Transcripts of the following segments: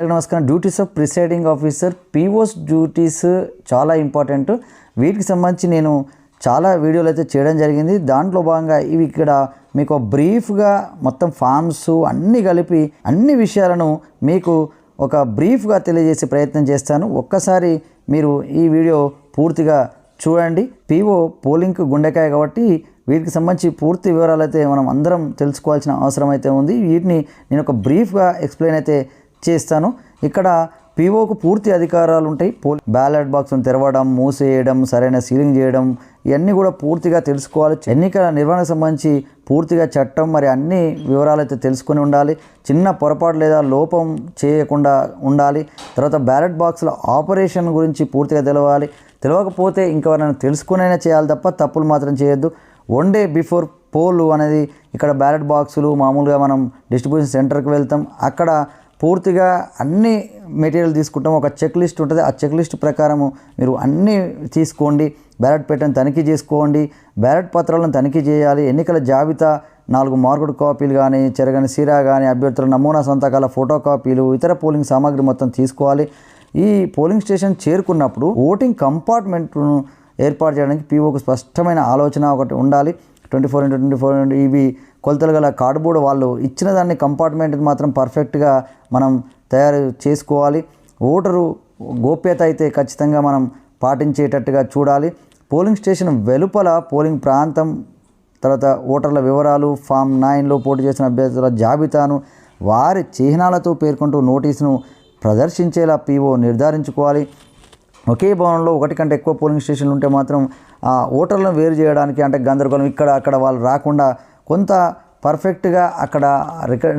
నమస్కారం. Duties of presiding officer POs duties చాలా important. వీటికి సంబంధించి నేను చాలా వీడియోలు అయితే చేయడం జరిగింది. దాంట్లో భాగంగా ఇవి ఇక్కడ మీకు బ్రీఫ్గా మొత్తం ఫామ్స్ అన్నీ కలిపి అన్ని విషయాలను మీకు ఒక బ్రీఫ్గా తెలియజేసే ప్రయత్నం చేస్తాను. ఒక్కసారి మీరు ఈ వీడియో పూర్తిగా చూడండి. పీఓ పోలింగ్ గుండెకాయ కాబట్టి వీటికి సంబంధించి పూర్తి వివరాలు అయితే మనం అందరం తెలుసుకోవాల్సిన అవసరం అయితే ఉంది. వీటిని నేను ఒక బ్రీఫ్గా ఎక్స్ప్లెయిన్ అయితే చేస్తాను. ఇక్కడ పీఓకు పూర్తి అధికారాలు ఉంటాయి. పోల్ బ్యాలెట్ బాక్స్ను తెరవడం మూసేయడం సరైన సీలింగ్ చేయడం ఇవన్నీ కూడా పూర్తిగా తెలుసుకోవాలి. ఎన్నికల నిర్వహణకు సంబంధించి పూర్తిగా చట్టం మరి అన్ని వివరాలు అయితే తెలుసుకొని ఉండాలి. చిన్న పొరపాటు లేదా లోపం చేయకుండా ఉండాలి. తర్వాత బ్యాలెట్ బాక్స్ల ఆపరేషన్ గురించి పూర్తిగా తెలవాలి. తెలియకపోతే ఇంకెవరైనా తెలుసుకునైనా చేయాలి తప్ప తప్పులు మాత్రం చేయొద్దు. వన్ డే బిఫోర్ పోలు అనేది ఇక్కడ బ్యాలెట్ బాక్సులు మామూలుగా మనం డిస్ట్రిబ్యూషన్ సెంటర్కి వెళ్తాం. అక్కడ పూర్తిగా అన్ని మెటీరియల్ తీసుకుంటాం ఒక చెక్ లిస్ట్ ఉంటుంది. ఆ చెక్ లిస్ట్ ప్రకారము మీరు అన్నీ తీసుకోండి. బ్యాలెట్ పెట్టని తనిఖీ చేసుకోండి. బ్యాలెట్ పత్రాలను తనిఖీ చేయాలి. ఎన్నికల జాబితా నాలుగు మార్కుడు కాపీలు కానీ చెరగని సిరా కానీ అభ్యర్థుల నమూనా సంతకాల ఫోటో కాపీలు ఇతర పోలింగ్ సామాగ్రి మొత్తం తీసుకోవాలి. ఈ పోలింగ్ స్టేషన్ చేరుకున్నప్పుడు ఓటింగ్ కంపార్ట్మెంట్ను ఏర్పాటు చేయడానికి పీఓకు స్పష్టమైన ఆలోచన ఒకటి ఉండాలి. Twenty four into twenty four into ఇవి కొలతలు గల కార్డ్బోర్డ్ వాళ్ళు ఇచ్చిన దాన్ని కంపార్ట్మెంట్కి మాత్రం పర్ఫెక్ట్గా మనం తయారు చేసుకోవాలి. ఓటరు గోప్యత అయితే ఖచ్చితంగా మనం పాటించేటట్టుగా చూడాలి. పోలింగ్ స్టేషన్ వెలుపల పోలింగ్ ప్రాంతం తర్వాత ఓటర్ల వివరాలు ఫామ్ నైన్లో పోటీ చేసిన అభ్యర్థుల జాబితాను వారి చిహ్నాలతో పేర్కొంటూ నోటీసును ప్రదర్శించేలా పీఓ నిర్ధారించుకోవాలి. ఒకే భవనంలో ఒకటి కంటే ఎక్కువ పోలింగ్ స్టేషన్లు ఉంటే మాత్రం ఆ ఓటర్లను వేరు చేయడానికి అంటే గందరగోళం ఇక్కడ అక్కడ వాళ్ళు రాకుండా కొంత పర్ఫెక్ట్గా అక్కడ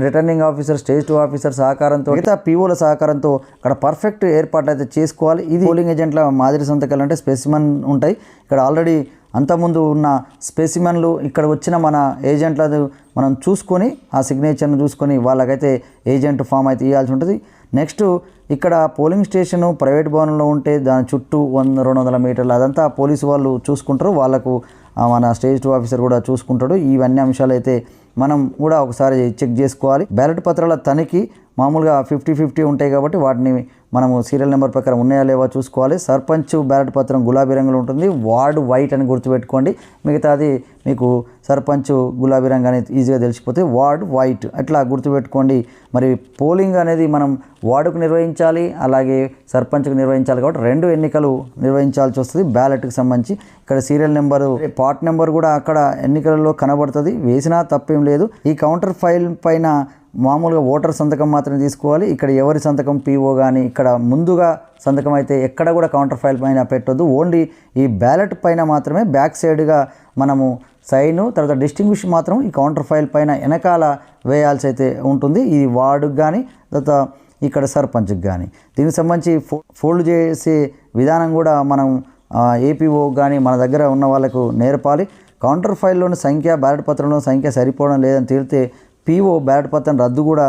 returning officer stage two officer సహకారంతో మిగతా పీఓల సహకారంతో అక్కడ పర్ఫెక్ట్ ఏర్పాటు అయితే చేసుకోవాలి. ఇది పోలింగ్ ఏజెంట్ల మాదిరి సంతకాలు అంటే స్పెసిమన్ ఉంటాయి. ఇక్కడ ఆల్రెడీ అంతకుముందు ఉన్న స్పెసిమన్లు ఇక్కడ వచ్చిన మన ఏజెంట్లను మనం చూసుకొని ఆ సిగ్నేచర్ను చూసుకొని వాళ్ళకైతే ఏజెంట్ ఫామ్ అయితే ఇవ్వాల్సి ఉంటుంది. నెక్స్ట్ ఇక్కడ పోలింగ్ స్టేషను ప్రైవేట్ భవనంలో ఉంటే దాని చుట్టూ వంద రెండు వందల మీటర్లు అదంతా పోలీసు వాళ్ళు చూసుకుంటారు. వాళ్ళకు మన స్టేజ్ టూ ఆఫీసర్ కూడా చూసుకుంటాడు. ఇవన్నీ అంశాలు అయితే మనం కూడా ఒకసారి చెక్ చేసుకోవాలి. బ్యాలెట్ పత్రాల తనిఖీ మామూలుగా ఫిఫ్టీ ఫిఫ్టీ ఉంటాయి కాబట్టి వాటిని మనము సీరియల్ నెంబర్ ప్రకారం ఉన్నాయా లేవా చూసుకోవాలి. సర్పంచ్ బ్యాలెట్ పత్రం గులాబీ రంగులో ఉంటుంది. వార్డు వైట్ అని గుర్తుపెట్టుకోండి. మిగతాది మీకు సర్పంచ్ గులాబీ రంగు అనేది ఈజీగా తెలిసిపోతే వార్డ్ వైట్. అట్లా గుర్తుపెట్టుకోండి. మరి పోలింగ్ అనేది మనం వార్డుకు నిర్వహించాలి అలాగే సర్పంచ్కు నిర్వహించాలి కాబట్టి రెండు ఎన్నికలు నిర్వహించాల్సి వస్తుంది. బ్యాలెట్కి సంబంధించి ఇక్కడ సీరియల్ నెంబరు పార్ట్ నెంబర్ కూడా అక్కడ ఎన్నికలలో కనబడుతుంది. వేసినా తప్పేం లేదు. ఈ కౌంటర్ ఫైల్ పైన మామూలుగా ఓటర్ సంతకం మాత్రమే తీసుకోవాలి. ఇక్కడ ఎవరి సంతకం పీఓ కానీ ఇక్కడ ముందుగా సంతకం అయితే ఎక్కడ కూడా కౌంటర్ ఫైల్ పైన పెట్టొద్దు. ఓన్లీ ఈ బ్యాలెట్ పైన మాత్రమే బ్యాక్ సైడ్గా మనము సైను తర్వాత డిస్టింగ్విష్ మాత్రం ఈ కౌంటర్ ఫైల్ పైన వెనకాల వేయాల్సి అయితే ఉంటుంది. ఇది వార్డుకి కానీ తర్వాత ఇక్కడ సర్పంచ్కి కానీ దీనికి సంబంధించి ఫో ఫోల్డ్ చేసే విధానం కూడా మనం ఏపీఓ కానీ మన దగ్గర ఉన్న వాళ్ళకు నేర్పాలి. కౌంటర్ ఫైల్లోని సంఖ్య బ్యాలెట్ పత్రంలో సంఖ్య సరిపోవడం లేదని తేలితే పీఓ బ్యాలెట్ పత్రం రద్దు కూడా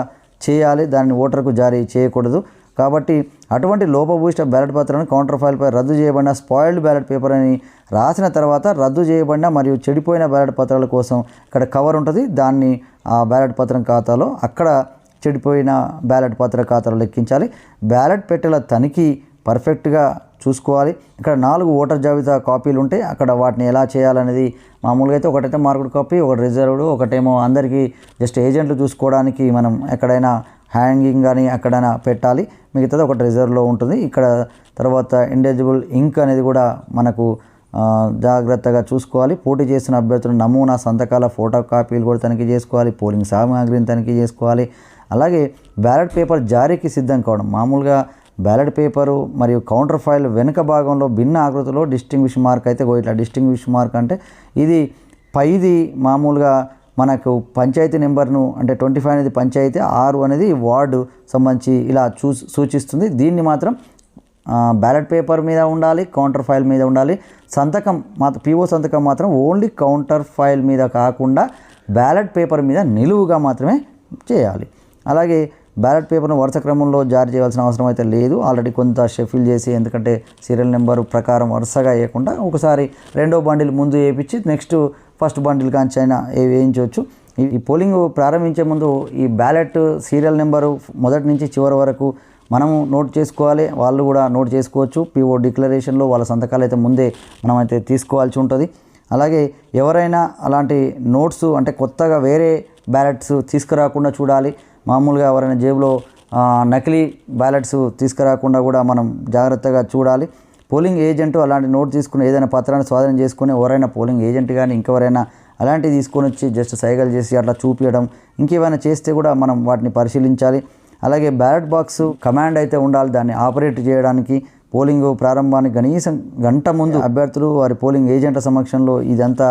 చేయాలి. దాన్ని ఓటర్కు జారీ చేయకూడదు. కాబట్టి అటువంటి లోపభూయిష్ట బ్యాలెట్ పత్రాలను కౌంటర్ ఫైల్పై రద్దు చేయబడిన స్పాయిల్డ్ బ్యాలెట్ పేపర్ అని రాసిన తర్వాత రద్దు చేయబడిన మరియు చెడిపోయిన బ్యాలెట్ పత్రాల కోసం ఇక్కడ కవర్ ఉంటుంది. దాన్ని ఆ బ్యాలెట్ పత్రం ఖాతాలో అక్కడ చెడిపోయిన బ్యాలెట్ పత్ర ఖాతాలో లెక్కించాలి. బ్యాలెట్ పెట్టెల తనిఖీ పర్ఫెక్ట్గా చూసుకోవాలి. ఇక్కడ నాలుగు ఓటర్ జాబితా కాపీలు ఉంటాయి. అక్కడ వాటిని ఎలా చేయాలనేది మామూలుగా అయితే ఒకటైతే మార్కుడ్ కాపీ ఒకటి రిజర్వ్డ్ ఒకటేమో అందరికీ జస్ట్ ఏజెంట్లు చూసుకోవడానికి మనం ఎక్కడైనా హ్యాంగింగ్ కానీ అక్కడైనా పెట్టాలి. మిగతాది ఒకటి రిజర్వ్లో ఉంటుంది. ఇక్కడ తర్వాత ఇండెజిబుల్ ఇంక్ అనేది కూడా మనకు జాగ్రత్తగా చూసుకోవాలి. పోటీ చేసిన అభ్యర్థుల నమూనా సంతకాల ఫోటో కాపీలు కూడా తనిఖీ చేసుకోవాలి. పోలింగ్ సామాగ్రిని తనిఖీ చేసుకోవాలి. అలాగే బ్యాలెట్ పేపర్ జారీకి సిద్ధం కావడం. మామూలుగా బ్యాలెట్ పేపరు మరియు కౌంటర్ ఫైల్ వెనుక భాగంలో భిన్న ఆకృతిలో డిస్టింగ్విష్ మార్క్ అయితే ఇట్లా డిస్టింగ్విష్ మార్క్ అంటే ఇది పైది మామూలుగా మనకు పంచాయతీ నెంబర్ను అంటే ట్వంటీ ఫైవ్ అనేది పంచాయతీ ఆరు అనేది వార్డు సంబంధించి ఇలా చూ సూచిస్తుంది. దీన్ని మాత్రం బ్యాలెట్ పేపర్ మీద ఉండాలి కౌంటర్ ఫైల్ మీద ఉండాలి. సంతకం మాత్రం పీఓ సంతకం మాత్రం ఓన్లీ కౌంటర్ ఫైల్ మీద కాకుండా బ్యాలెట్ పేపర్ మీద నిలువుగా మాత్రమే చేయాలి. అలాగే బ్యాలెట్ పేపర్ను వరుస క్రమంలో జారీ చేయాల్సిన అవసరం అయితే లేదు. ఆల్రెడీ కొంత షెఫిల్ చేసి ఎందుకంటే సీరియల్ నెంబర్ ప్రకారం వరుసగా వేయకుండా ఒకసారి రెండో బండిల్ ముందు వేయించి నెక్స్ట్ ఫస్ట్ బండిల్ కాంచి అయినా వేయించవచ్చు. ఈ- పోలింగ్ ప్రారంభించే ముందు ఈ బ్యాలెట్ సీరియల్ నెంబరు మొదటి నుంచి చివరి వరకు మనము నోట్ చేసుకోవాలి. వాళ్ళు కూడా నోట్ చేసుకోవచ్చు. పిఓ డిక్లరేషన్లో వాళ్ళ సంతకాలు అయితే ముందే మనమైతే తీసుకోవాల్సి ఉంటుంది. అలాగే ఎవరైనా అలాంటి నోట్స్ అంటే కొత్తగా వేరే బ్యాలెట్స్ తీసుకురాకుండా చూడాలి. మామూలుగా ఎవరైనా జేబులో నకిలీ బ్యాలెట్స్ తీసుకురాకుండా కూడా మనం జాగ్రత్తగా చూడాలి. పోలింగ్ ఏజెంట్ అలాంటి నోట్ తీసుకుని ఏదైనా పత్రాన్ని స్వాధీనం చేసుకుని ఎవరైనా పోలింగ్ ఏజెంట్ కానీ ఇంకెవరైనా అలాంటివి తీసుకొని వచ్చి జస్ట్ సైగలు చేసి అట్లా చూపించడం ఇంకేమైనా చేస్తే కూడా మనం వాటిని పరిశీలించాలి. అలాగే బ్యాలెట్ బాక్స్ కమాండ్ అయితే ఉండాలి దాన్ని ఆపరేట్ చేయడానికి పోలింగ్ ప్రారంభానికి కనీసం గంట ముందు అభ్యర్థులు వారి పోలింగ్ ఏజెంట్ల సమక్షంలో ఇదంతా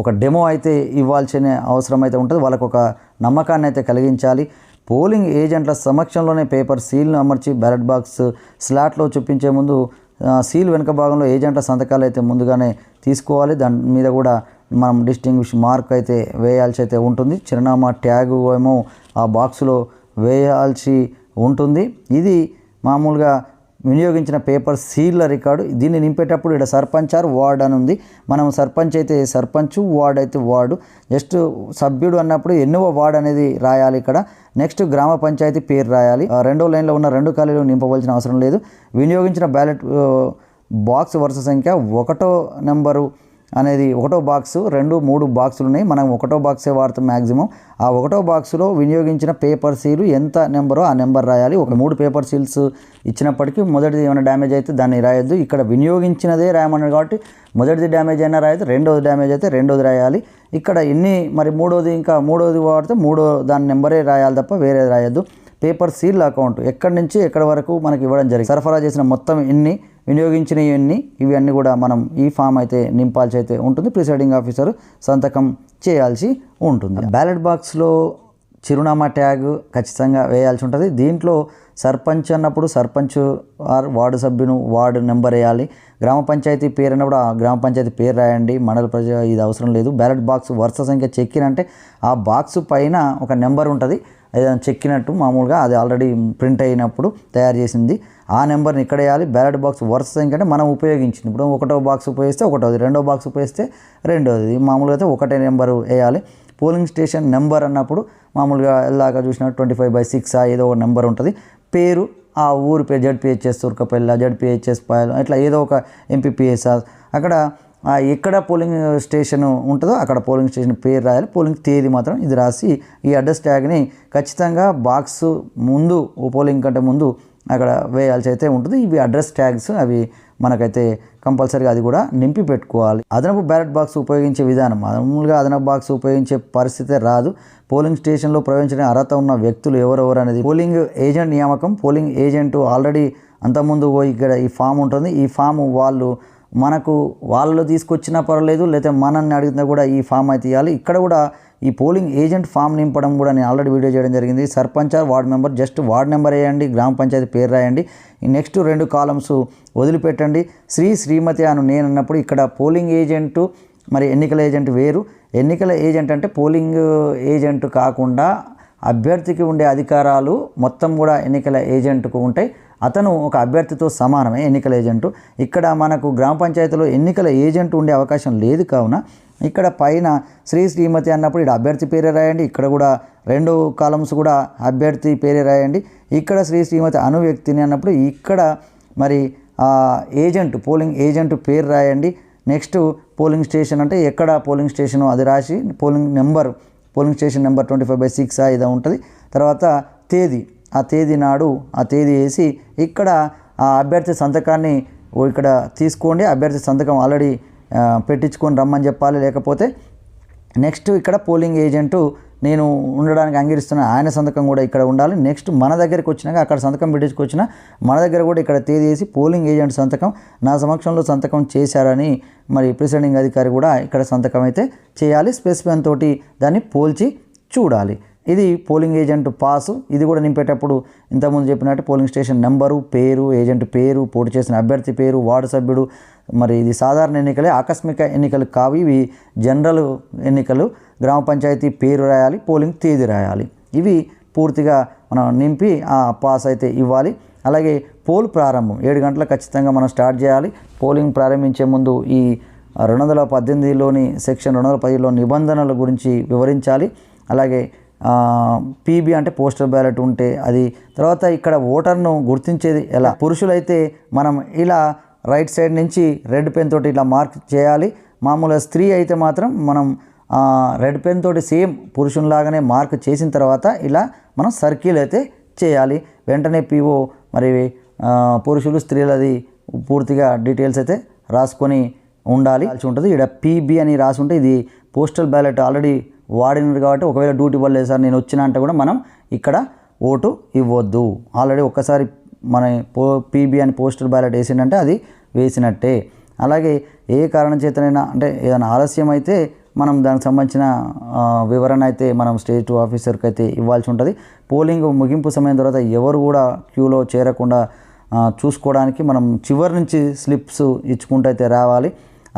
ఒక డెమో అయితే ఇవ్వాల్సిన అవసరం అయితే ఉంటుంది. వాళ్ళకు ఒక నమ్మకాన్ని అయితే కలిగించాలి. పోలింగ్ ఏజెంట్ల సమక్షంలోనే పేపర్ సీల్ను అమర్చి బ్యాలెట్ బాక్స్ స్లాట్లో చూపించే ముందు సీల్ వెనుక భాగంలో ఏజెంట్ల సంతకాలు అయితే ముందుగానే తీసుకోవాలి. దాని మీద కూడా మనం డిస్టింగ్విష్ మార్క్ అయితే వేయాల్సి అయితే ఉంటుంది. చిరునామా ట్యాగ్ ఏమో ఆ బాక్స్లో వేయాల్సి ఉంటుంది. ఇది మామూలుగా వినియోగించిన పేపర్ సీల్ల రికార్డు. దీన్ని నింపేటప్పుడు ఇక్కడ సర్పంచ్ ఆర్ వార్డ్ అని ఉంది. మనం సర్పంచ్ అయితే సర్పంచ్ వార్డ్ అయితే వార్డు. జస్ట్ సభ్యుడు అన్నప్పుడు ఎన్నో వార్డ్ అనేది రాయాలి ఇక్కడ. నెక్స్ట్ గ్రామ పంచాయతీ పేరు రాయాలి. ఆ రెండో లైన్లో ఉన్న రెండు ఖాళీలు నింపవలసిన అవసరం లేదు. వినియోగించిన బ్యాలెట్ బాక్స్ వరుస సంఖ్య ఒకటో నెంబరు అనేది ఒకటో బాక్స్ రెండు మూడు బాక్సులు ఉన్నాయి మనం ఒకటో బాక్సే వాడతాం మ్యాక్సిమం ఆ ఒకటో బాక్సులో వినియోగించిన పేపర్ సీలు ఎంత నెంబరో ఆ నెంబర్ రాయాలి. ఒక మూడు పేపర్ సీల్స్ ఇచ్చినప్పటికీ మొదటిది ఏమైనా డ్యామేజ్ అయితే దాన్ని రాయొద్దు. ఇక్కడ వినియోగించినదే రాయమన్నారు కాబట్టి మొదటిది డ్యామేజ్ అయినా రాయదు రెండోది డ్యామేజ్ అయితే రెండోది రాయాలి. ఇక్కడ ఎన్ని మరి మూడోది ఇంకా మూడోది వాడితే మూడో దాని నెంబరే రాయాలి తప్ప వేరే రాయొద్దు. పేపర్ సీల్ అకౌంట్ ఎక్కడి నుంచి ఎక్కడి వరకు మనకి ఇవ్వడం జరిగింది. సరఫరా చేసిన మొత్తం ఎన్ని వినియోగించిన ఇవన్నీ ఇవన్నీ కూడా మనం ఈ ఫామ్ అయితే నింపాల్సి అయితే ఉంటుంది. ప్రిసైడింగ్ ఆఫీసర్ సంతకం చేయాల్సి ఉంటుంది. బ్యాలెట్ బాక్స్లో చిరునామా ట్యాగ్ ఖచ్చితంగా వేయాల్సి ఉంటుంది. దీంట్లో సర్పంచ్ అన్నప్పుడు సర్పంచ్ ఆర్ వార్డు సభ్యును వార్డు నెంబర్ వేయాలి. గ్రామ పంచాయతీ పేరు అన్నప్పుడు ఆ గ్రామ పంచాయతీ పేరు రాయండి. మండల ప్రజ ఇది అవసరం లేదు. బ్యాలెట్ బాక్స్ వరుస సంఖ్య చెక్కినంటే ఆ బాక్స్ పైన ఒక నెంబర్ ఉంటుంది. ఏదైనా చెక్కినట్టు మామూలుగా అది ఆల్రెడీ ప్రింట్ అయినప్పుడు తయారు చేసింది. ఆ నెంబర్ని ఇక్కడ వేయాలి. బ్యాలెట్ బాక్స్ వరుస సంఖ్య మనం ఉపయోగించింది. ఇప్పుడు ఒకటో బాక్స్ ఉపయోగిస్తే ఒకటోది రెండో బాక్స్ ఉపయోగిస్తే రెండోది. మామూలుగా అయితే ఒకటే నెంబరు వేయాలి. పోలింగ్ స్టేషన్ నెంబర్ అన్నప్పుడు మామూలుగా ఎలాగా చూసినట్టు ట్వంటీ ఫైవ్ బై సిక్స్ ఏదో ఒక నెంబర్ ఉంటుంది. పేరు ఆ ఊరి పేరు జడ్పిహెచ్ఎస్ తుర్కపల్లి జడ్పిహెచ్ఎస్ పాయలు ఇట్లా ఏదో ఒక ఎంపీపీఎస్ అక్కడ ఎక్కడ పోలింగ్ స్టేషన్ ఉంటుందో అక్కడ పోలింగ్ స్టేషన్ పేరు రాయాలి. పోలింగ్ తేదీ మాత్రం ఇది రాసి ఈ అడ్రస్ ట్యాగ్ని ఖచ్చితంగా బాక్స్ ముందు ఓ పోలింగ్ కంటే ముందు అక్కడ వేయాల్సి అయితే ఉంటుంది. ఇవి అడ్రస్ ట్యాగ్స్ అవి మనకైతే కంపల్సరీగా అది కూడా నింపి పెట్టుకోవాలి. అదనపు బ్యాలెట్ బాక్స్ ఉపయోగించే విధానం మామూలుగా అదనపు బాక్స్ ఉపయోగించే పరిస్థితి రాదు. పోలింగ్ స్టేషన్లో ప్రవేశించిన అర్హత ఉన్న వ్యక్తులు ఎవరెవరు అనేది పోలింగ్ ఏజెంట్ నియామకం పోలింగ్ ఏజెంట్ ఆల్రెడీ అంతకుముందు ఇక్కడ ఈ ఫామ్ ఉంటుంది. ఈ ఫామ్ వాళ్ళు మనకు వాళ్ళు తీసుకొచ్చినా పర్వాలేదు లేకపోతే మనల్ని అడిగినా కూడా ఈ ఫామ్ అయితే ఇవ్వాలి ఇక్కడ కూడా ఈ పోలింగ్ ఏజెంట్ ఫామ్ నింపడం కూడా నేను ఆల్రెడీ వీడియో చేయడం జరిగింది. Sarpanch or ward member just ward number వేయండి గ్రామ పంచాయతీ పేరు రాయండి. నెక్స్ట్ రెండు కాలమ్స్ వదిలిపెట్టండి. శ్రీ శ్రీమతి అను నేను అన్నప్పుడు ఇక్కడ పోలింగ్ ఏజెంటు మరి ఎన్నికల ఏజెంట్ వేరు. ఎన్నికల ఏజెంట్ అంటే పోలింగ్ ఏజెంట్ కాకుండా అభ్యర్థికి ఉండే అధికారాలు మొత్తం కూడా ఎన్నికల ఏజెంట్కు ఉంటాయి. అతను ఒక అభ్యర్థితో సమానమే ఎన్నికల ఏజెంటు. ఇక్కడ మనకు గ్రామ పంచాయతీలో ఎన్నికల ఏజెంట్ ఉండే అవకాశం లేదు కావున ఇక్కడ పైన శ్రీ శ్రీమతి అన్నప్పుడు ఇక్కడ అభ్యర్థి పేరే రాయండి. ఇక్కడ కూడా రెండు కాలమ్స్ కూడా అభ్యర్థి పేరే రాయండి. ఇక్కడ శ్రీ శ్రీమతి అను వ్యక్తిని అన్నప్పుడు ఇక్కడ మరి ఏజెంట్ పోలింగ్ ఏజెంట్ పేరు రాయండి. నెక్స్ట్ పోలింగ్ స్టేషన్ అంటే ఎక్కడ పోలింగ్ స్టేషన్ అది రాసి polling number polling station number twenty five by six ఇది ఉంటుంది. తర్వాత తేదీ ఆ తేదీ నాడు ఆ తేదీ వేసి ఇక్కడ ఆ అభ్యర్థి సంతకాన్ని ఇక్కడ తీసుకోండి. అభ్యర్థి సంతకం ఆల్రెడీ పెట్టించుకొని రమ్మని చెప్పాలి. లేకపోతే నెక్స్ట్ ఇక్కడ పోలింగ్ ఏజెంటు నేను ఉండడానికి అంగీకరిస్తున్న ఆయన సంతకం కూడా ఇక్కడ ఉండాలి. నెక్స్ట్ మన దగ్గరికి వచ్చినాక అక్కడ సంతకం పెట్టించుకొచ్చిన మన దగ్గర కూడా ఇక్కడ తేదీ వేసి పోలింగ్ ఏజెంట్ సంతకం నా సమక్షంలో సంతకం చేశారని మరి ప్రిసైడింగ్ అధికారి కూడా ఇక్కడ సంతకం అయితే చేయాలి. స్పెసిఫిన్ తోటి దాన్ని పోల్చి చూడాలి. ఇది పోలింగ్ ఏజెంట్ పాసు. ఇది కూడా నింపేటప్పుడు ఇంతకుముందు చెప్పినట్టు పోలింగ్ స్టేషన్ నెంబరు పేరు ఏజెంట్ పేరు పోటీ చేసిన అభ్యర్థి పేరు వార్డు సభ్యుడు మరి ఇది సాధారణ ఎన్నికలే ఆకస్మిక ఎన్నికలు కావు. ఇవి జనరల్ ఎన్నికలు. గ్రామ పంచాయతీ పేరు రాయాలి పోలింగ్ తేదీ రాయాలి. ఇవి పూర్తిగా మనం నింపి ఆ పాస్ అయితే ఇవ్వాలి. అలాగే పోల్ ప్రారంభం ఏడు గంటలకు ఖచ్చితంగా మనం స్టార్ట్ చేయాలి. పోలింగ్ ప్రారంభించే ముందు ఈ రెండు వందల పద్దెనిమిదిలోని సెక్షన్ రెండు వందల పదిలో నిబంధనల గురించి వివరించాలి. అలాగే పీబీ అంటే పోస్టల్ బ్యాలెట్ ఉంటే అది. తర్వాత ఇక్కడ ఓటర్ను గుర్తించేది ఎలా? పురుషులైతే మనం ఇలా రైట్ సైడ్ నుంచి రెడ్ పెన్ తోటి ఇలా మార్క్ చేయాలి. మామూలుగా స్త్రీ అయితే మాత్రం మనం రెడ్ పెన్ తోటి సేమ్ పురుషునిలాగానే మార్క్ చేసిన తర్వాత ఇలా మనం సర్కిల్ అయితే చేయాలి. వెంటనే పీఓ మరి పురుషులు స్త్రీలది పూర్తిగా డీటెయిల్స్ అయితే రాసుకొని ఉండాలి. ఉంటుంది. ఇక్కడ పీబీ అని రాసి ఉంటే ఇది పోస్టల్ బ్యాలెట్ ఆల్రెడీ వాడినారు కాబట్టి ఒకవేళ డ్యూటీ వల్ల సార్ నేను వచ్చిన అంటే కూడా మనం ఇక్కడ ఓటు ఇవ్వద్దు. ఆల్రెడీ ఒక్కసారి మన పో పీబీ అని పోస్టల్ బ్యాలెట్ వేసిందంటే అది వేసినట్టే. అలాగే ఏ కారణం చేతనైనా అంటే ఏదైనా ఆలస్యం అయితే మనం దానికి సంబంధించిన వివరణ అయితే మనం స్టేజ్ టూ ఆఫీసర్కి అయితే ఇవ్వాల్సి ఉంటుంది. పోలింగ్ ముగింపు సమయం తర్వాత ఎవరు కూడా క్యూలో చేరకుండా చూసుకోవడానికి మనం చివరి నుంచి స్లిప్స్ ఇచ్చుకుంటూ అయితే రావాలి.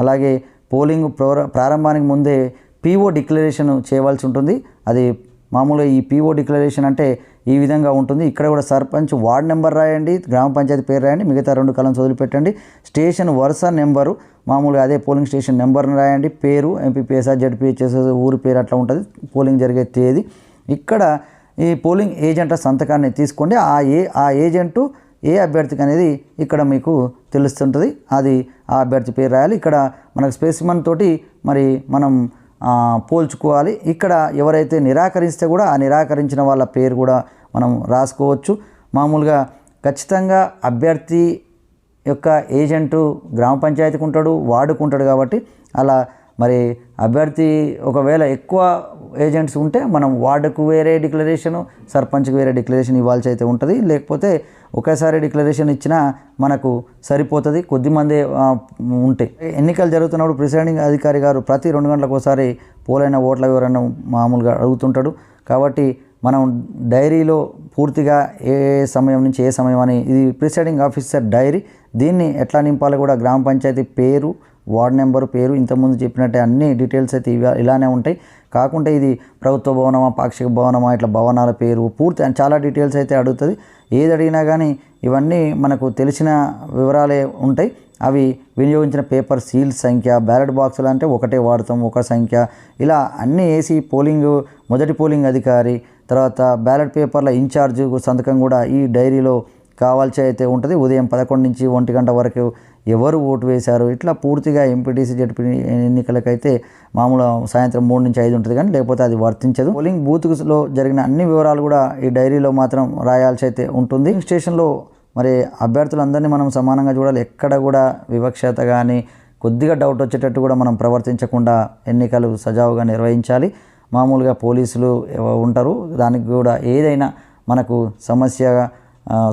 అలాగే పోలింగ్ ప్రోర ప్రారంభానికి ముందే పీఓ డిక్లరేషన్ చేయవలసి ఉంటుంది. అది మామూలుగా ఈ పీఓ డిక్లరేషన్ అంటే ఈ విధంగా ఉంటుంది. ఇక్కడ కూడా సర్పంచ్ వార్డ్ నెంబర్ రాయండి గ్రామ పంచాయతీ పేరు రాయండి మిగతా రెండు కలమ్స్ వదిలిపెట్టండి. స్టేషన్ వరుస నెంబరు మామూలుగా అదే పోలింగ్ స్టేషన్ నెంబర్ని రాయండి. పేరు ఎంపీపీఎస్ఆర్ జడ్పీహెచ్ఎస్ ఊరి పేరు అట్లా ఉంటుంది. పోలింగ్ జరిగే తేదీ. ఇక్కడ ఈ పోలింగ్ ఏజెంట్ సంతకాన్ని తీసుకోండి. ఆ ఏ ఆ ఏజెంటు ఏ అభ్యర్థికి అనేది ఇక్కడ మీకు తెలుస్తుంటుంది. అది ఆ అభ్యర్థి పేరు రాయాలి. ఇక్కడ మనకు స్పెసిమన్ తోటి మరి మనం పోల్చుకోవాలి. ఇక్కడ ఎవరైతే నిరాకరిస్తే కూడా ఆ నిరాకరించిన వాళ్ళ పేరు కూడా మనం రాసుకోవచ్చు. మామూలుగా ఖచ్చితంగా అభ్యర్థి యొక్క ఏజెంటు గ్రామ పంచాయతీకి ఉంటాడు వార్డుకు ఉంటాడు కాబట్టి అలా మరి అభ్యర్థి ఒకవేళ ఎక్కువ ఏజెంట్స్ ఉంటే మనం వార్డుకు వేరే డిక్లరేషను సర్పంచ్కి వేరే డిక్లరేషన్ ఇవ్వాల్సి అయితే ఉంటుంది. లేకపోతే ఒకేసారి డిక్లరేషన్ ఇచ్చినా మనకు సరిపోతుంది కొద్దిమంది ఉంటే. ఉంటాయి ఎన్నికలు జరుగుతున్నప్పుడు ప్రిసైడింగ్ అధికారి గారు ప్రతి రెండు గంటలకు ఒకసారి పోలైన ఓట్ల వివరణ మామూలుగా అడుగుతుంటాడు. కాబట్టి మనం డైరీలో పూర్తిగా ఏ సమయం నుంచి ఏ సమయం అని ఇది ప్రిసైడింగ్ ఆఫీసర్ డైరీ. దీన్ని ఎట్లా నింపాలో కూడా గ్రామ పంచాయతీ పేరు వార్డ్ నెంబరు పేరు ఇంతకుముందు చెప్పినట్టే అన్ని డీటెయిల్స్ అయితే ఇలానే ఉంటాయి. కాకుంటే ఇది ప్రభుత్వ భవనమా పాక్షిక భవనమా ఇట్లా భవనాల పేరు పూర్తి చాలా డీటెయిల్స్ అయితే అడుగుతుంది. ఏది అడిగినా కానీ ఇవన్నీ మనకు తెలిసిన వివరాలే ఉంటాయి. అవి వినియోగించిన పేపర్ సీల్ సంఖ్య బ్యాలెట్ బాక్సులు అంటే ఒకటే వాడతాం ఒక సంఖ్య. ఇలా అన్నీ వేసి పోలింగ్ మొదటి పోలింగ్ అధికారి తర్వాత బ్యాలెట్ పేపర్ల ఇన్ఛార్జ్ సంతకం కూడా ఈ డైరీలో కావాల్సి అయితే ఉంటుంది. ఉదయం పదకొండు నుంచి ఒంటి గంట వరకు ఎవరు ఓటు వేశారు? ఇట్లా పూర్తిగా ఎంపీటీసీ జడ్పీ ఎన్నికలకైతే మామూలు సాయంత్రం మూడు నుంచి ఐదు ఉంటుంది. కానీ లేకపోతే అది వర్తించదు. పోలింగ్ బూత్లో జరిగిన అన్ని వివరాలు కూడా ఈ డైరీలో మాత్రం రాయాల్సి అయితే ఉంటుంది. స్టేషన్లో మరి అభ్యర్థులందరినీ మనం సమానంగా చూడాలి. ఎక్కడ కూడా వివక్షత కానీ కొద్దిగా డౌట్ వచ్చేటట్టు కూడా మనం ప్రవర్తించకుండా ఎన్నికలు సజావుగా నిర్వహించాలి. మామూలుగా పోలీసులు ఉంటారు. దానికి కూడా ఏదైనా మనకు సమస్యగా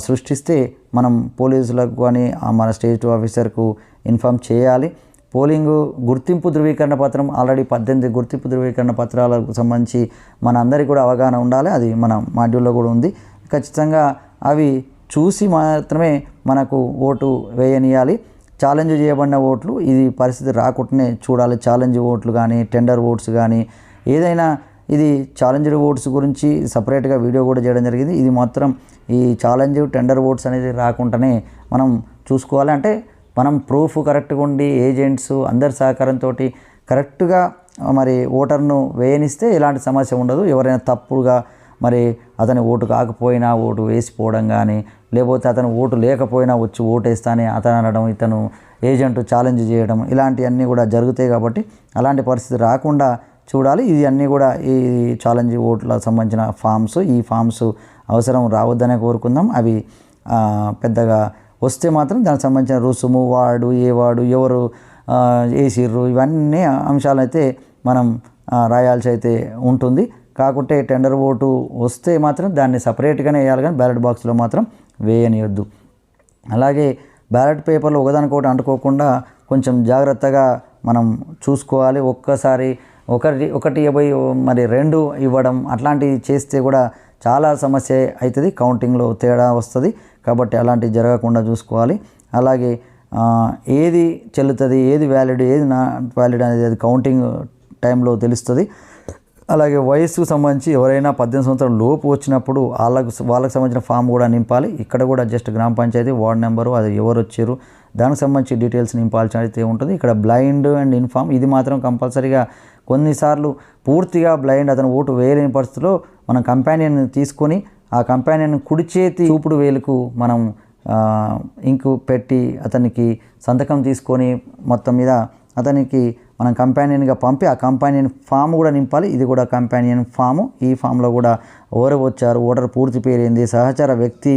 సృష్టిస్తే మనం పోలీసులకు కానీ మన స్టేట్ ఆఫీసర్కు ఇన్ఫామ్ చేయాలి. పోలింగ్ గుర్తింపు ధృవీకరణ పత్రం ఆల్రెడీ పద్దెనిమిది గుర్తింపు ధృవీకరణ పత్రాలకు సంబంధించి మనందరికీ కూడా అవగాహన ఉండాలి. అది మన మాడ్యూల్లో కూడా ఉంది. ఖచ్చితంగా అవి చూసి మాత్రమే మనకు ఓటు వేయనియాలి. ఛాలెంజ్ చేయబడిన ఓట్లు ఇది పరిస్థితి రాకుండానే చూడాలి. ఛాలెంజ్ ఓట్లు కానీ టెండర్ ఓట్స్ కానీ ఏదైనా ఇది ఛాలెంజ్డ్ ఓట్స్ గురించి సపరేట్గా వీడియో కూడా చేయడం జరిగింది. ఇది మాత్రం ఈ ఛాలెంజ్ టెండర్ ఓట్స్ అనేది రాకుండానే మనం చూసుకోవాలి. అంటే మనం ప్రూఫ్ కరెక్ట్గా ఉండి ఏజెంట్స్ అందరి సహకారంతో కరెక్ట్గా మరి ఓటర్ను వేయనిస్తే ఎలాంటి సమస్య ఉండదు. ఎవరైనా తప్పుగా మరి అతని ఓటు కాకపోయినా ఓటు వేసిపోవడం కానీ లేకపోతే అతను ఓటు లేకపోయినా వచ్చి ఓటు వేస్తానే అతను అనడం ఇతను ఏజెంట్ ఛాలెంజ్ చేయడం ఇలాంటివన్నీ కూడా జరుగుతాయి కాబట్టి అలాంటి పరిస్థితి రాకుండా చూడాలి. ఇది అన్నీ కూడా ఈ ఛాలెంజ్ ఓట్ల సంబంధించిన ఫామ్స్ ఈ ఫామ్స్ అవసరం రావద్దనే కోరుకుందాం. అవి పెద్దగా వస్తే మాత్రం దానికి సంబంధించిన రుసుము వాడు ఏ వాడు ఎవరు ఏసీర్రు వేసిర్రు ఇవన్నీ అంశాలైతే మనం రాయాల్సి అయితే ఉంటుంది. కాకుంటే టెండర్ ఓటు వస్తే మాత్రం దాన్ని సపరేట్గానే వేయాలి కానీ బ్యాలెట్ బాక్స్లో మాత్రం వేయనియొద్దు. అలాగే బ్యాలెట్ పేపర్లు ఒకదానికొకటి అంటుకోకుండా కొంచెం జాగ్రత్తగా మనం చూసుకోవాలి. ఒక్కసారి ఒకటి ఒకటి ఇవ్వబోయి మరి రెండు ఇవ్వడం అట్లాంటివి చేస్తే కూడా చాలా సమస్య అవుతుంది. కౌంటింగ్లో తేడా వస్తుంది. కాబట్టి అలాంటివి జరగకుండా చూసుకోవాలి. అలాగే ఏది చెల్లుతుంది ఏది వ్యాలిడ్ ఏది నా వ్యాలిడ్ అనేది అది కౌంటింగ్ టైంలో తెలుస్తుంది. అలాగే వయస్సుకు సంబంధించి ఎవరైనా పద్దెనిమిది సంవత్సరాల లోపు వచ్చినప్పుడు వాళ్ళకు వాళ్ళకి సంబంధించిన ఫామ్ కూడా నింపాలి. ఇక్కడ కూడా జస్ట్ గ్రామ పంచాయతీ వార్డ్ నెంబరు అది ఎవరు వచ్చారు దానికి సంబంధించి డీటెయిల్స్ నింపాల్సిన అయితే ఉంటుంది. ఇక్కడ బ్లైండ్ అండ్ ఇన్ఫామ్ ఇది మాత్రం కంపల్సరీగా కొన్నిసార్లు పూర్తిగా బ్లైండ్ అతను ఓటు వేయలేని పరిస్థితిలో మనం కంపానియన్ తీసుకొని ఆ కంపానియన్ కుడి చేతి చూపుడు వేలుకు మనం ఇంకు పెట్టి అతనికి సంతకం తీసుకొని మొత్తం మీద అతనికి మనం కంపానియన్గా పంపి ఆ కంపానియన్ ఫామ్ కూడా నింపాలి. ఇది కూడా కంపానియన్ ఫాము. ఈ ఫామ్లో కూడా ఎవరు వచ్చారు ఓటర్ పూర్తి పేరు ఏంది సహచర వ్యక్తి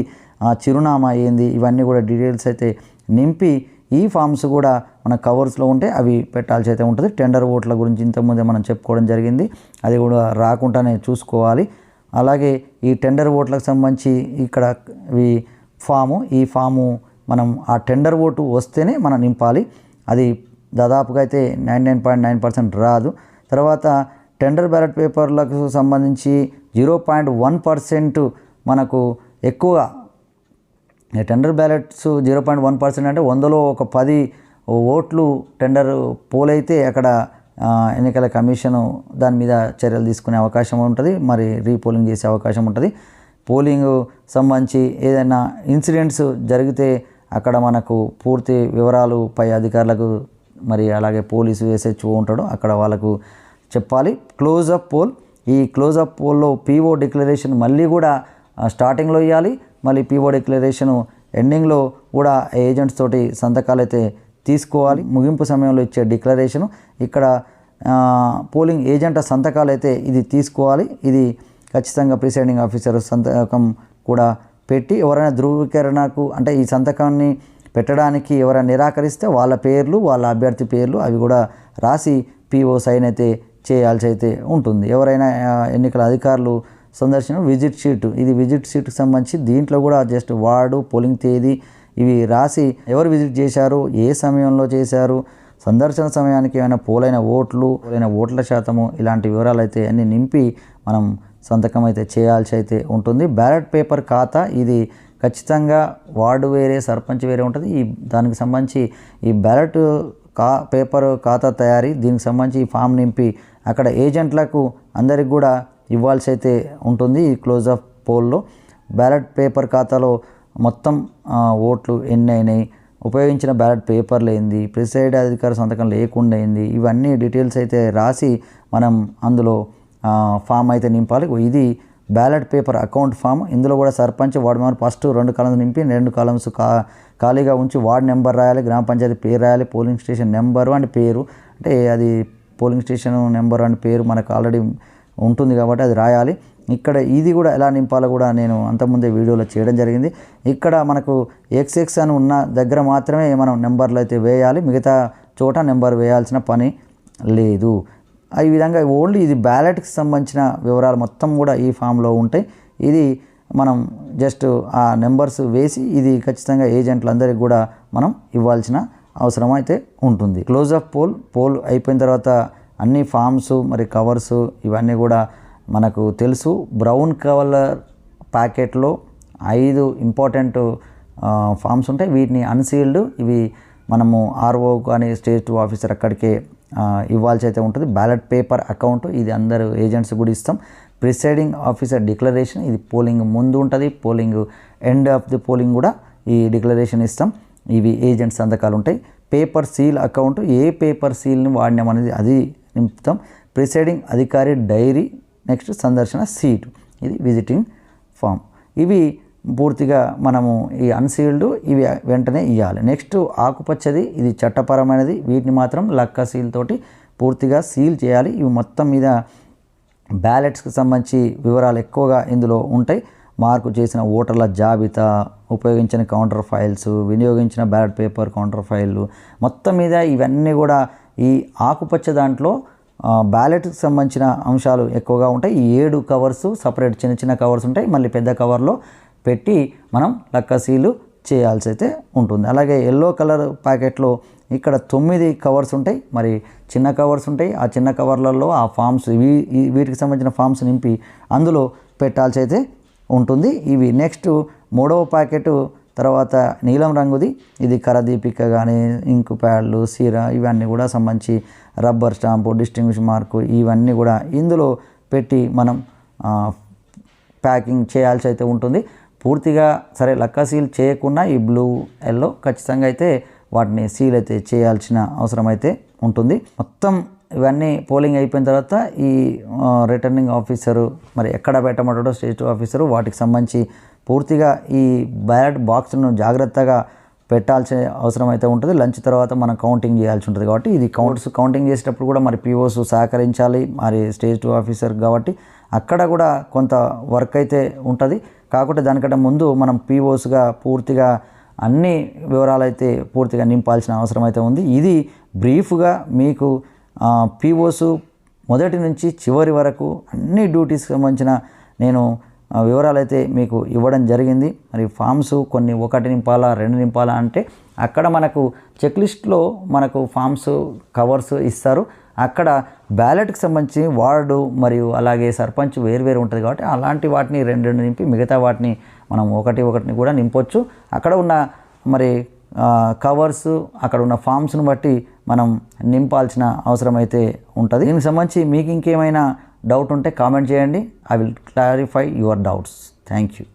చిరునామా ఏంది ఇవన్నీ కూడా డీటెయిల్స్ అయితే నింపి ఈ ఫామ్స్ కూడా మన కవర్స్లో ఉంటే అవి పెట్టాల్సి అయితే ఉంటుంది. టెండర్ ఓట్ల గురించి ఇంతకుముందే మనం చెప్పుకోవడం జరిగింది. అది కూడా రాకుండానే చూసుకోవాలి. అలాగే ఈ టెండర్ ఓట్లకు సంబంధించి ఇక్కడ ఈ ఫాము ఈ ఫాము మనం ఆ టెండర్ ఓటు వస్తేనే మనం నింపాలి. అది దాదాపుగా అయితే nine nine point nine percent రాదు. తర్వాత టెండర్ బ్యాలెట్ పేపర్లకు సంబంధించి జీరో పాయింట్ వన్ పర్సెంట్ మనకు ఎక్కువ tender ballots zero point one percent అంటే వందలో ఒక పది ఓట్లు టెండర్ పోల్ అయితే అక్కడ ఎన్నికల కమిషను దాని మీద చర్యలు తీసుకునే అవకాశం ఉంటుంది మరి రీపోలింగ్ చేసే అవకాశం ఉంటుంది. పోలింగ్ సంబంధించి ఏదైనా ఇన్సిడెంట్స్ జరిగితే అక్కడ మనకు పూర్తి వివరాలు పై అధికారులకు మరి అలాగే పోలీసు ఎస్హెచ్ఓ ఉంటాడు అక్కడ వాళ్ళకు చెప్పాలి. క్లోజ్ అప్ పోల్ ఈ క్లోజ్ అప్ పోల్లో పీఓ డిక్లరేషన్ మళ్ళీ కూడా స్టార్టింగ్లో ఇవ్వాలి మళ్ళీ పీఓ డిక్లరేషను ఎండింగ్లో కూడా ఏజెంట్స్ తోటి సంతకాలు అయితే తీసుకోవాలి. ముగింపు సమయంలో ఇచ్చే డిక్లరేషను ఇక్కడ పోలింగ్ ఏజెంట్ సంతకాలు అయితే ఇది తీసుకోవాలి. ఇది ఖచ్చితంగా ప్రిసైడింగ్ ఆఫీసర్ సంతకం కూడా పెట్టి ఎవరైనా ధృవీకరణకు అంటే ఈ సంతకాన్ని పెట్టడానికి ఎవరైనా నిరాకరిస్తే వాళ్ళ పేర్లు వాళ్ళ అభ్యర్థి పేర్లు అవి కూడా రాసి పీఓ సైన్ అయితే చేయాల్సి అయితే ఉంటుంది. ఎవరైనా ఎన్నికల అధికారులు సందర్శన విజిట్ షీట్ ఇది విజిట్ షీట్కి సంబంధించి దీంట్లో కూడా జస్ట్ వార్డు పోలింగ్ తేదీ ఇవి రాసి ఎవరు విజిట్ చేశారు ఏ సమయంలో చేశారు సందర్శన సమయానికి ఏమైనా పోలైన ఓట్లు పోలైన ఓట్ల శాతము ఇలాంటి వివరాలు అయితే అన్ని నింపి మనం సంతకం అయితే చేయాల్సి అయితే ఉంటుంది. బ్యాలెట్ పేపర్ ఖాతా ఇది ఖచ్చితంగా వార్డు వేరే సర్పంచ్ వేరే ఉంటుంది. ఈ దానికి సంబంధించి ఈ బ్యాలెట్ కా పేపర్ ఖాతా తయారీ దీనికి సంబంధించి ఈ ఫామ్ నింపి అక్కడ ఏజెంట్లకు అందరికి కూడా ఇవ్వాల్సి అయితే ఉంటుంది ఈ క్లోజ్ ఆఫ్ పోల్లో. బ్యాలెట్ పేపర్ ఖాతాలో మొత్తం ఓట్లు ఎన్ని అయినాయి ఉపయోగించిన బ్యాలెట్ పేపర్లు ఏంది ప్రిసైడ్ అధికార సంతకం లేకుండా అయింది ఇవన్నీ డీటెయిల్స్ అయితే రాసి మనం అందులో ఫామ్ అయితే నింపాలి. ఇది బ్యాలెట్ పేపర్ అకౌంట్ ఫామ్. ఇందులో కూడా సర్పంచ్ వార్డు మెంబర్ ఫస్ట్ రెండు కాలమ్స్ నింపి రెండు కాలమ్స్ కా ఖాళీగా ఉంచి వార్డ్ నెంబర్ రాయాలి గ్రామ పంచాయతీ పేరు రాయాలి పోలింగ్ స్టేషన్ నెంబరు అండ్ పేరు. అంటే అది పోలింగ్ స్టేషన్ నెంబర్ అండ్ పేరు మనకు ఆల్రెడీ ఉంటుంది కాబట్టి అది రాయాలి. ఇక్కడ ఇది కూడా ఎలా నింపాలో కూడా నేను అంతకుముందే వీడియోలో చేయడం జరిగింది. ఇక్కడ మనకు ఎక్స్ఎక్స్ అని ఉన్న దగ్గర మాత్రమే మనం నెంబర్లు అయితే వేయాలి. మిగతా చోట నెంబర్ వేయాల్సిన పని లేదు. ఈ విధంగా ఓన్లీ ఇది బ్యాలెట్కి సంబంధించిన వివరాలు మొత్తం కూడా ఈ ఫామ్లో ఉంటాయి. ఇది మనం జస్ట్ ఆ నెంబర్స్ వేసి ఇది ఖచ్చితంగా ఏజెంట్లందరికీ కూడా మనం ఇవ్వాల్సిన అవసరం అయితే ఉంటుంది. క్లోజ్ అప్ పోల్ పోల్ అయిపోయిన తర్వాత అన్ని ఫామ్స్ మరి కవర్స్ ఇవన్నీ కూడా మనకు తెలుసు బ్రౌన్ కలర్ ప్యాకెట్లో ఐదు ఇంపార్టెంట్ ఫామ్స్ ఉంటాయి. వీటిని అన్సీల్డ్ ఇవి మనము ఆర్ఓ కానీ స్టేట్ ఆఫీసర్ అక్కడికే ఇవ్వాల్సి అయితే ఉంటుంది. బ్యాలెట్ పేపర్ అకౌంట్ ఇది అందరు ఏజెంట్స్ కూడా ఇస్తాం. ప్రిసైడింగ్ ఆఫీసర్ డిక్లరేషన్ ఇది పోలింగ్ ముందు ఉంటుంది. Polling end of the polling కూడా ఈ డిక్లరేషన్ ఇస్తాం. ఇవి ఏజెంట్ సంతకాలు ఉంటాయి. పేపర్ సీల్ అకౌంట్ ఏ పేపర్ సీల్ని వాడినాం అనేది అది నింపుతాం. ప్రిసైడింగ్ అధికారి డైరీ నెక్స్ట్ సందర్శన సీట్. ఇది విజిటింగ్ ఫామ్. ఇవి పూర్తిగా మనము ఈ అన్సీల్డ్ ఇవి వెంటనే ఇవ్వాలి నెక్స్ట్ ఆకుపచ్చది ఇది చట్టపరమైనది. వీటిని మాత్రం లక్క సీల్ తోటి పూర్తిగా సీల్ చేయాలి. ఇవి మొత్తం మీద బ్యాలెట్స్కి సంబంధించి వివరాలు ఎక్కువగా ఇందులో ఉంటాయి. మార్కు చేసిన ఓటర్ల జాబితా ఉపయోగించిన కౌంటర్ ఫైల్స్ వినియోగించిన బ్యాలెట్ పేపర్ కౌంటర్ ఫైళ్ళు మొత్తం మీద ఇవన్నీ కూడా ఈ ఆకుపచ్చ దాంట్లో బ్యాలెట్కి సంబంధించిన అంశాలు ఎక్కువగా ఉంటాయి. ఈ ఏడు కవర్స్ సపరేట్ చిన్న చిన్న కవర్స్ ఉంటాయి. మళ్ళీ పెద్ద కవర్లో పెట్టి మనం లక్కసీలు చేయాల్సి అయితే ఉంటుంది. అలాగే ఎల్లో కలర్ ప్యాకెట్లో ఇక్కడ తొమ్మిది కవర్స్ ఉంటాయి. మరి చిన్న కవర్స్ ఉంటాయి. ఆ చిన్న కవర్లలో ఆ ఫామ్స్ ఇవి వీటికి సంబంధించిన ఫామ్స్ నింపి అందులో పెట్టాల్సి అయితే ఉంటుంది. ఇవి నెక్స్ట్ మూడవ ప్యాకెట్ తర్వాత నీలం రంగుది. ఇది కరదీపిక కానీ ఇంకు ప్యాడ్లు సీర ఇవన్నీ కూడా సంబంధించి రబ్బర్ స్టాంపు డిస్టింగ్విష్ మార్కు ఇవన్నీ కూడా ఇందులో పెట్టి మనం ప్యాకింగ్ చేయాల్సి అయితే ఉంటుంది. పూర్తిగా సరే లక్క సీల్ చేయకుండా ఈ బ్లూ ఎల్లో ఖచ్చితంగా అయితే వాటిని సీల్ అయితే చేయాల్సిన అవసరం అయితే ఉంటుంది. మొత్తం ఇవన్నీ పోలింగ్ అయిపోయిన తర్వాత ఈ రిటర్నింగ్ ఆఫీసరు మరి ఎక్కడ పెట్టమంటాడో స్టేట్ ఆఫీసరు వాటికి సంబంధించి పూర్తిగా ఈ బ్యాలెట్ బాక్స్ను జాగ్రత్తగా పెట్టాల్సిన అవసరం అయితే ఉంటుంది. లంచ్ తర్వాత మనం కౌంటింగ్ చేయాల్సి ఉంటుంది కాబట్టి ఇది కౌంట్స్ కౌంటింగ్ చేసేటప్పుడు కూడా మరి పీఓస్ సహకరించాలి. మరి స్టేజ్ టూ ఆఫీసర్ కాబట్టి అక్కడ కూడా కొంత వర్క్ అయితే ఉంటుంది. కాకుండా దానికంటే ముందు మనం పీఓస్గా పూర్తిగా అన్ని వివరాలు అయితే పూర్తిగా నింపాల్సిన అవసరం అయితే ఉంది. ఇది బ్రీఫ్గా మీకు పీఓస్ మొదటి నుంచి చివరి వరకు అన్ని డ్యూటీస్కి సంబంధించిన నేను వివరాలు అయితే మీకు ఇవ్వడం జరిగింది. మరి ఫామ్స్ కొన్ని ఒకటి నింపాలా రెండు నింపాలా అంటే అక్కడ మనకు చెక్ లిస్ట్లో మనకు ఫామ్స్ కవర్స్ ఇస్తారు. అక్కడ బ్యాలెట్కి సంబంధించి వార్డు మరియు అలాగే సర్పంచ్ వేరు వేరు ఉంటుంది కాబట్టి అలాంటి వాటిని రెండు రెండు నింపి మిగతా వాటిని మనం ఒకటి ఒకటిని కూడా నింపొచ్చు. అక్కడ ఉన్న మరి కవర్స్ అక్కడ ఉన్న ఫామ్స్ను బట్టి మనం నింపాల్సిన అవసరం అయితే ఉంటుంది. దీనికి సంబంధించి మీకు ఇంకేమైనా డౌట్ ఉంటే కామెంట్ చేయండి. I will clarify your doubts. Thank you